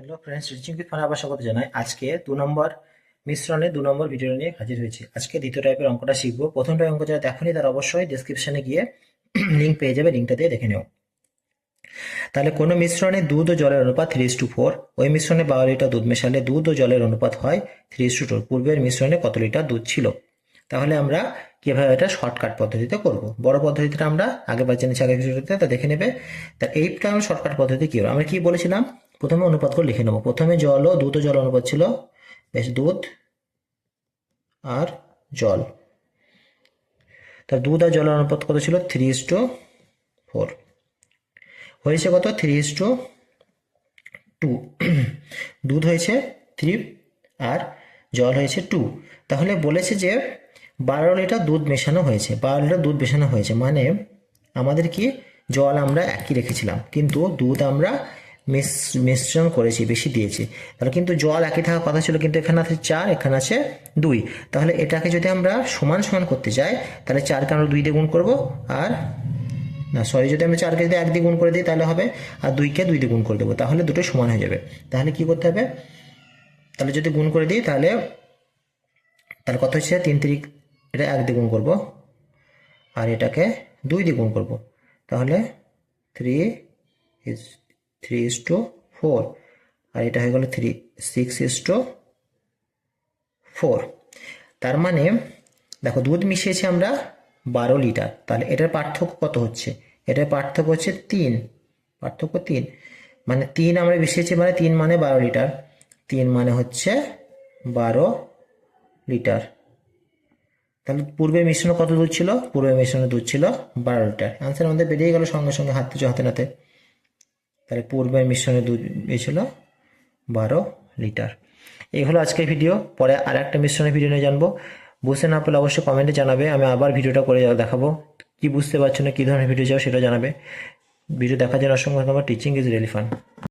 Hello friends reaching with fun আবার স্বাগত জানাই। আজকে দু নম্বর মিশ্রণে, দু নম্বর ভিডিও নিয়ে হাজির হয়েছি। আজকে দ্বিতীয় টাইপের অঙ্কটা শিখব। প্রথম টাইপ অঙ্ক যারা দেখেনি, তারা অবশ্যই ডিসক্রিপশনে গিয়ে লিঙ্ক পেয়ে যাবে লিঙ্কটা দিয়ে দেখে নেও। তাহলে কোনো মিশ্রণে দুধ ও জলের অনুপাত থ্রি টু ফোর ওই মিশ্রণে বারো লিটার দুধ মেশালে দুধ ও জলের অনুপাত হয় থ্রি টু টু পূর্বের মিশ্রণে কত লিটার দুধ ছিল? তাহলে আমরা কীভাবে এটা শর্টকাট পদ্ধতিতে করব? বড় পদ্ধতিটা আমরা আগে বার জেনেছি আগে ভিডিওতে তা দেখে নেবে। তা এইটা আমরা শর্টকাট পদ্ধতি কি? আমরা কি বলেছিলাম? প্রথমে অনুপাত করে লিখে নেব। প্রথমে জল ও দুধ জল অনুপাত ছিল বেশ দুধ আর জল। তা দুধ আর জলের অনুপাত কত ছিল? থ্রি ইস টু ফোর হয়েছে কত? থ্রি ইস টু টু দুধ হয়েছে থ্রি আর জল হয়েছে টু তাহলে বলেছে যে বারো লিটার দুধ মেশানো হয়েছে। বারো লিটার দুধ মেশানো হয়েছে মানে আমাদের কি? জল আমরা একই রেখেছিলাম। কিন্তু দুধ আমরা মিশ্রণ করেছি, বেশি দিয়েছি। তাহলে কিন্তু জল একই থাকার কথা ছিল, কিন্তু এখানে আছে চার, এখানে আছে দুই। তাহলে এটাকে যদি আমরা সমান সমান করতে চাই তাহলে চারকে আমরা দুই দিয়ে গুণ করব, আর না সরি যদি আমি চারকে যদি এক দিয়ে গুণ করে দিই, তাহলে হবে, আর দুইকে দুই দিয়ে গুণ করে দেবো, তাহলে দুটো সমান হয়ে যাবে। তাহলে কি করতে হবে? তাহলে যদি গুণ করে দিই, তাহলে তাহলে কত হচ্ছে? তিন তিরিক, এটা এক দিয়ে গুণ করব, আর এটাকে দুই দিয়ে গুণ করব। তাহলে three is three is two four আর এটা হয়ে গেল three six is two four তার মানে দেখো দুধ মিশিয়েছি আমরা বারো লিটার, তাহলে এটার পার্থক্য কত হচ্ছে? এটার পার্থক্য হচ্ছে তিন, পার্থক্য তিন। মানে তিন আমরা মিশিয়েছি মানে তিন মানে বারো লিটার, তিন মানে হচ্ছে বারো লিটার। তাহলে পূর্বের মিশ্রণে কত দুধ ছিল? পূর্বের মিশ্রণে দুধ ছিল বারো লিটার। অ্যান্সার আমাদের বেরিয়ে গেল সঙ্গে সঙ্গে হাত হাতে হাতে নাতে। তাহলে পূর্বের মিশ্রণে দুধ হয়েছিল বারো লিটার। এই হলো আজকের ভিডিও। পরে আর একটা মিশ্রণের ভিডিও নিয়ে জানব। বুঝতে না পারলে অবশ্যই কমেন্টে জানাবে। আমি আবার ভিডিওটা করে দেখাবো। কি বুঝতে পারছ না, কী ধরনের ভিডিও যাও সেটা জানাবে। ভিডিও দেখার জন্য অসংখ্য ধন্যবাদ। Teaching is really fun